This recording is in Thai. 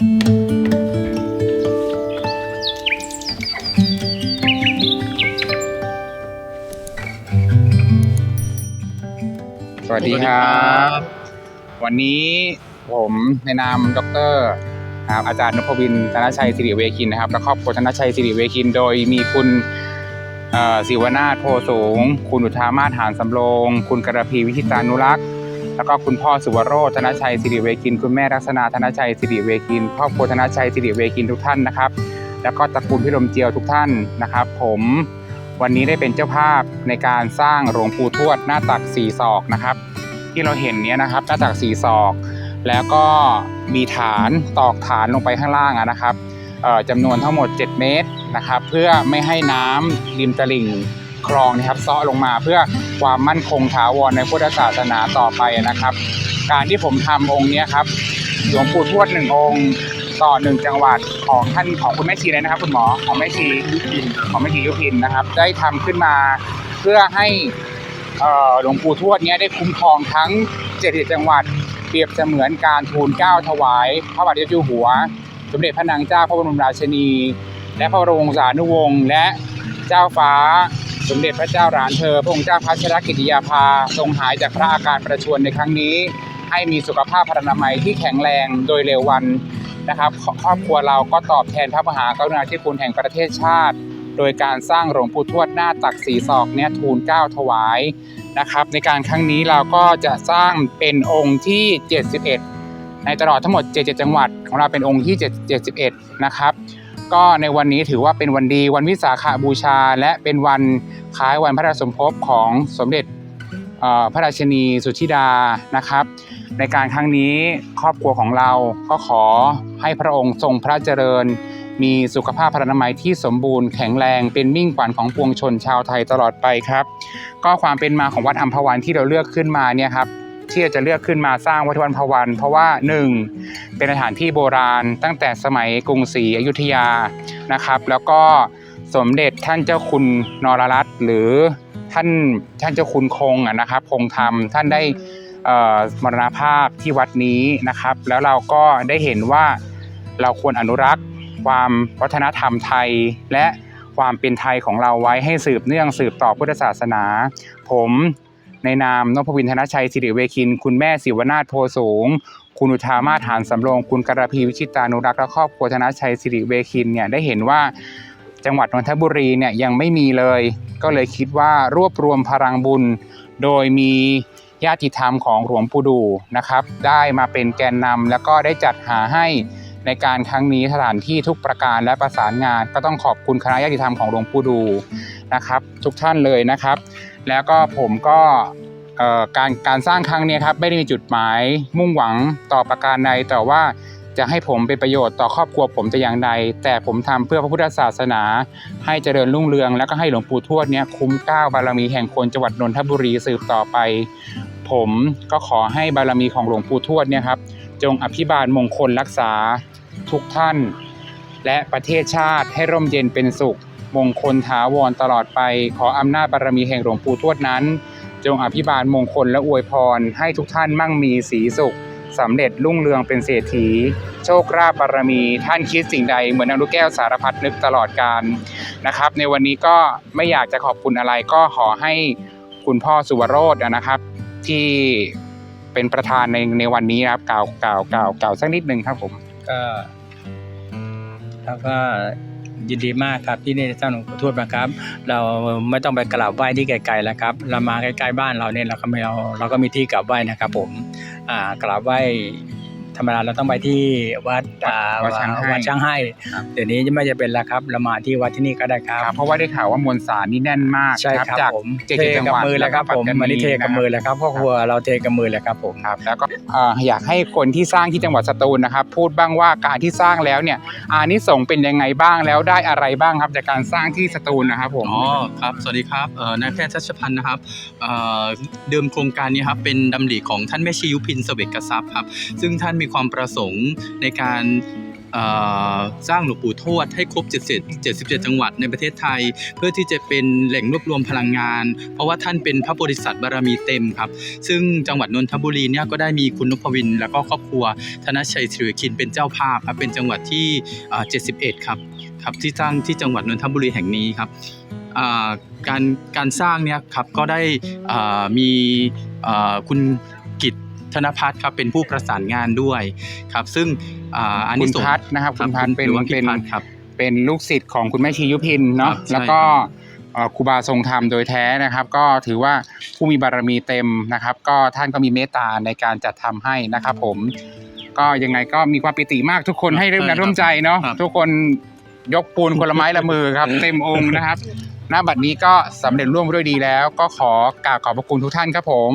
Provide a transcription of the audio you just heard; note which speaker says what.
Speaker 1: สวัสดีครับ วันนี้ผมในนามดรครับอาจารย์นพวินธนชัยสิริเวคินนะครับและครอบครัวธนชัยสิริเวคิน โดยมีคุณเอ่อศิวนาถโพสูง คุณอุทามาศหานสำโรง คุณกระพีวิชิตานุรักษ์ แล้วก็คุณพ่อสุวโรธธนชัยสิริเวคิน คุณแม่ลักษณาธนชัยสิริเวคินครอบครัวธนชัยสิริเวคินทุกท่านนะครับ แล้วก็ตระกูลพิรมเจียวทุกท่านนะครับ ผมวันนี้ได้เป็นเจ้าภาพในการสร้างหลวงปู่ทวดหน้าตักสีศอกนะครับ ที่เราเห็นเนี้ยนะครับ หน้าตักสีศอก แล้วก็มีฐานตอกฐานลงไปข้างล่างนะครับจำนวนทั้งหมด 7 เมตรนะครับ เพื่อไม่ให้น้ำริมตลิ่งคลองนะครับ เซาะลงมาเพื่อ ความมั่นคงถาวรในพุทธศาสนาต่อไปนะครับ การที่ผมทำองค์นี้ครับหลวงปู่ทวดหนึ่งองค์ต่อหนึ่งจังหวัดของท่านของคุณแม่ชีเลยนะครับ คุณหมอของแม่ชียุพินของแม่ชียุพินนะครับ ได้ทำขึ้นมาเพื่อให้หลวงปู่ทวดนี้ได้คุ้มครองทั้งเจ็ดจังหวัด เปรียบเสมือนการทูลเกล้าถวาย พระบาทเจเจ้าอยู่หัว สมเด็จพระนางเจ้าพระบรมราชินี และพระบรมวงศานุวงศ์และเจ้าฟ้า สมเด็จพระเจ้าหลานเธอพระองค์เจ้าพัชรกิติยาภาทรงหายจากพระอาการประชวรในครั้งนี้ ให้มีสุขภาพพรรณนามัยที่แข็งแรงโดยเร็ววันนะครับครอบครัวเราก็ตอบแทนพระมหากรุณาธิคุณแห่งประเทศชาติ โดยการสร้างหลวงปู่ทวดหน้าตักสีศอกเนี่ยทูลเกล้าถวายนะครับ ในการครั้งนี้เราก็จะสร้างเป็นองค์ที่ 71 ในตลอดทั้งหมด 77 จังหวัดของเราเป็นองค์ที่ 7 71 นะครับ ก็ในวันนี้ถือว่าเป็นวันดีวันวิสาขาบูชา และเป็นวันคล้ายวันพระราชสมภพของสมเด็จพระราชินีสุธิดานะครับ ในการครั้งนี้ครอบครัวของเราก็ขอให้พระองค์ทรงพระเจริญ มีสุขภาพพรรนามัยที่สมบูรณ์แข็งแรงเป็นมิ่งขวัญของปวงชนชาวไทยตลอดไปครับ ก็ความเป็นมาของวัดอัมพวันที่เราเลือกขึ้นมาเนี่ยครับ ที่จะเลือกขึ้นมาสร้างวัดอัมพวัน เพราะว่าหนึ่งเป็นสถานที่โบราณตั้งแต่สมัยกรุงศรีอยุธยานะครับ แล้วก็สมเด็จท่านเจ้าคุณนรรัตน์หรือท่านท่านเจ้าคุณคงนะครับคงธรรมท่านได้มรณภาพที่วัดนี้นะครับ แล้วเราก็ได้เห็นว่าเราควรอนุรักษ์ ความวัฒนธรรมไทย และความเป็นไทยของเราไว้ให้สืบเนื่องสืบต่อพุทธศาสนา ผม ในนามนพวินธนชัยสิริเวคิน คุณแม่ศิวนาถโพสูง คุณอุทามาฐานสำโรงคุณกระพีวิชิตานุรักษ์และครอบครัวธนชัยสิริเวคินเนี่ยได้เห็นว่าจังหวัดนนทบุรีเนี่ยยังไม่มีเลย ก็เลยคิดว่ารวบรวมพลังบุญ โดยมีญาติธรรมของหลวงปู่ดูนะครับ ได้มาเป็นแกนนำแล้วก็ได้จัดหาให้ในการครั้งนี้สถานที่ทุกประการและประสานงาน ก็ต้องขอบคุณคณะญาติธรรมของหลวงปู่ดูนะครับ ทุกท่านเลยนะครับ แล้วก็ผมก็การการสร้างครั้งนี้ครับไม่ได้มีจุดหมายมุ่งหวังต่อประการใดแต่ว่าจะให้ผมเป็นประโยชน์ต่อครอบครัวผมแต่อย่างใด แต่ผมทำเพื่อพระพุทธศาสนา ให้เจริญรุ่งเรือง แล้วก็ให้หลวงปู่ทวดเนี้ยคุ้มเก้าบารมีแห่งคนจังหวัดนนทบุรีสืบต่อไป ผมก็ขอให้บารมีของหลวงปู่ทวดเนี่ยครับจงอภิบาลมงคลรักษาทุกท่าน และประเทศชาติให้ร่มเย็นเป็นสุข มงคลถาวรตลอดไป ขออำนาจบารมีแห่งหลวงปู่ทวดนั้น จงอภิบาลมงคลและอวยพร ให้ทุกท่านมั่งมีสีสุขสำเร็จรุ่งเรืองเป็นเศรษฐี โชคราบบารมีท่านคิดสิ่งใดเหมือนนางลูกแก้วสารพัดนึกตลอดการนะครับ ในวันนี้ก็ไม่อยากจะขอบคุณอะไรก็ขอให้คุณพ่อสุวโรธนะครับ ที่เป็นประธานในในวันนี้นะครับกล่าวกล่าวกล่าวกล่าวสักนิดนึงครับผม
Speaker 2: ก็แล้วก็ ยินดีมากครับที่นี่ท่านหลวงปู่ทวดนะครับ เราไม่ต้องไปกราบไหว้ที่ไกลๆแล้วครับ เรามาใกล้ๆบ้านเราเนี่ยเราก็ไม่เราเราก็มีที่กราบไหว้นะครับ ผมอ่ากราบไหว้ ธรรมดาเราต้องไปที่วัดอ่า
Speaker 1: วัดช้างให้
Speaker 2: วัดช้างให้
Speaker 1: ครับ
Speaker 2: เดี๋ยวนี้ไม่จะเป็นแล้วครับ เรามาที่วัดที่นี่ก็ได้ครับ
Speaker 1: ครับเพราะว่าได้ข่าวว่ามวลสารนี่แน่นมาก
Speaker 2: ใช่ครับ
Speaker 1: จาก
Speaker 2: ผม
Speaker 1: เจ็ด
Speaker 2: เท
Speaker 1: จัง
Speaker 2: กับ
Speaker 1: หวัด
Speaker 2: มือแล้วครับ
Speaker 1: แล้วก็
Speaker 2: ผม
Speaker 1: ปัตตานี
Speaker 2: วันนี้เทกับมือแล้วครับพ่อครัวเราเทกับมือแล้วครับผม
Speaker 1: ครับแล้วก็เอ่ออยากให้คนที่สร้างที่จังหวัดสตูลนะครับ พูดบ้างว่าการที่สร้างแล้วเนี่ยอานิสงส์เป็นยังไงบ้างแล้วได้อะไรบ้างครับจากการสร้างที่สตูลนะครับผม
Speaker 3: อ๋อครับสวัสดีครับเอ่อนายแพทย์ชัชพันธ์นะครับเอ่อเดิมโครงการนี้ครับเป็นดำริของท่านแม่ชียุพินเสวกทรัพย์ครับซึ่งท่านมีความประสงค์ในการสร้างหลวงปู่ทวดให้ครบ 77 จังหวัดในประเทศไทย เพื่อที่จะเป็นแหล่งรวบรวมพลังงาน เพราะว่าท่านเป็นพระโพธิสัตว์บารมีเต็มครับ ซึ่งจังหวัดนนทบุรีเนี่ยก็ได้มีคุณนพวิน แล้วก็ครอบครัวธนชัยสิริคินเป็นเจ้าภาพครับเป็นจังหวัดที่เอ่อ71 ครับครับที่สร้างที่จังหวัดนนทบุรีแห่งนี้ครับการการสร้างเนี่ยครับก็ได้มีคุณ ธนพัฒน์ครับเป็นผู้ประสานงานด้วยครับ ซึ่งอ่าอัน
Speaker 1: คุ
Speaker 3: นี้
Speaker 1: ณพัฒน์นะครับคุณพัฒน์เป็น
Speaker 3: หรือว่า
Speaker 1: เป็
Speaker 3: พี่
Speaker 1: น
Speaker 3: พัฒน์ครับ
Speaker 1: เป็นลูกศิษย์ของคุณแม่ชียุพินเนาะ
Speaker 3: ครับใช่
Speaker 1: แล้วก็เอ่อครูบาทรงธรรมโดยแท้นะครับ ก็ถือว่าผู้มีบารมีเต็มนะครับ ก็ท่านก็มีเมตตาในการจัดทำให้นะครับ ผม ก็ยังไงก็มีความปิติมากทุกคนให้ร่วมกันร่วมใจเนาะ
Speaker 3: ครับ
Speaker 1: ทุกคนยกปูนคนละไม้ละมือครับ เต็มองค์นะครับณบัดนี้ก็สำเร็จร่วมด้วยดีแล้ว ก็ขอกราบขอบพระคุณทุกท่านครับผม